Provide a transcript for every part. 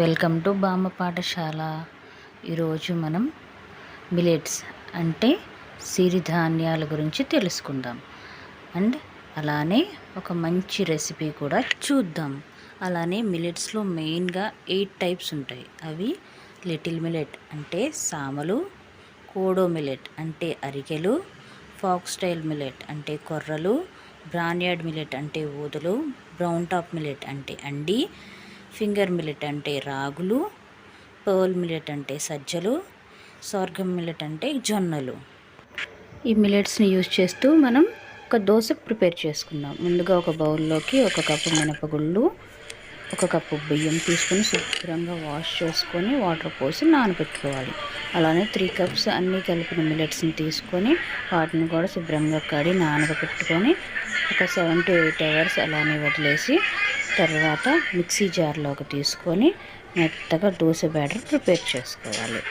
Welcome to బామ్మ పాఠశాల. ఈరోజు మనం మిలెట్స్ అంటే సిరిధాన్యాల గురించి తెలుసుకుందాం. అండ్ అలానే ఒక మంచి రెసిపీ కూడా చూద్దాం. అలానే మిలెట్స్లో మెయిన్గా ఎయిట్ టైప్స్ ఉంటాయి. అవి లిటిల్ మిలెట్ అంటే సామలు కోడో మిలెట్ అంటే అరికెలు ఫాక్స్టైల్ మిలెట్ అంటే కొర్రలు బ్రాన్యార్డ్ మిలెట్ అంటే ఊదలు బ్రౌన్ టాప్ మిలెట్ అంటే అండి ఫింగర్ మిల్లెట్ అంటే రాగులు పర్ల్ మిల్లెట్ అంటే సజ్జలు స్వర్గం మిల్లెట్ అంటే జొన్నలు. ఈ మిల్లెట్స్ని యూజ్ చేస్తూ మనం ఒక దోశ ప్రిపేర్ చేసుకుందాం. ముందుగా ఒక బౌల్లోకి ఒక కప్పు మినపగుళ్ళు ఒక కప్పు బియ్యం తీసుకొని శుభ్రంగా వాష్ చేసుకొని వాటర్ పోసి నానబెట్టుకోవాలి. అలానే త్రీ కప్స్ అన్నీ కలిపిన మిల్లెట్స్ని తీసుకొని వాటిని కూడా శుభ్రంగా కడి నానబెట్టుకొని ఒక సెవెన్ టు ఎయిట్ అవర్స్ అలానే వదిలేసి తర్వాత మిక్సీ జార్లోకి తీసుకొని మెత్తగా దోశ బ్యాటర్ ప్రిపేర్ చేసుకోవాలి.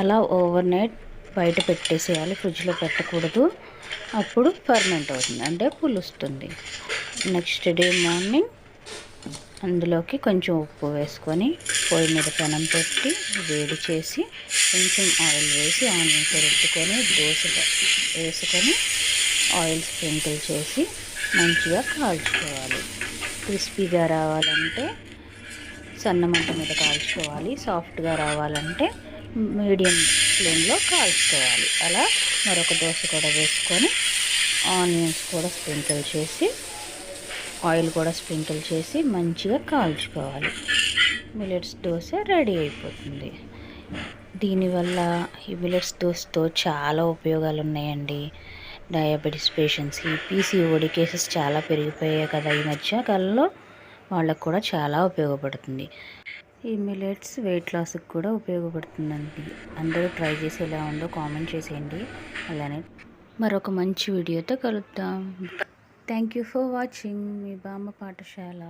అలా ఓవర్ నైట్ బయట పెట్టేసేయాలి ఫ్రిడ్జ్లో పెట్టకూడదు. అప్పుడు ఫర్మెంట్ అవుతుంది అంటే పులుస్తుంది. నెక్స్ట్ డే మార్నింగ్ అందులోకి కొంచెం ఉప్పు వేసుకొని పొయ్యి మీద పెనం పెట్టి వేడి చేసి కొంచెం ఆయిల్ వేసి ఆనియన్ రుద్దుకొని దోశ వేసుకొని ఆయిల్ స్ప్రింకిల్ చేసి మంచిగా కాల్చుకోవాలి. క్రిస్పీగా రావాలంటే సన్న మంట మీద కాల్చుకోవాలి సాఫ్ట్గా రావాలంటే మీడియం ఫ్లేమ్లో కాల్చుకోవాలి. అలా మరొక దోశ కూడా వేసుకొని ఆనియన్స్ కూడా స్ప్రింకిల్ చేసి ఆయిల్ కూడా స్ప్రింకిల్ చేసి మంచిగా కాల్చుకోవాలి. మిలెట్స్ దోశ రెడీ అయిపోతుంది. దీనివల్ల ఈ మిలెట్స్ దోశతో చాలా ఉపయోగాలు ఉన్నాయండి డయాబెటీస్ పేషెంట్స్కి పీసీఓడి కేసెస్ చాలా పెరిగిపోయాయి కదా ఈ మధ్య కాలంలో. వాళ్ళకు కూడా చాలా ఉపయోగపడుతుంది. ఈ మిలెట్స్ వెయిట్ లాస్కి కూడా ఉపయోగపడుతుందండి. అందరూ ట్రై చేసి ఎలా ఉందో కామెంట్ చేసేయండి. అలానే మరొక మంచి వీడియోతో కలుద్దాం. థ్యాంక్ యూ ఫర్ వాచింగ్ మీ బామ్మ పాఠశాల.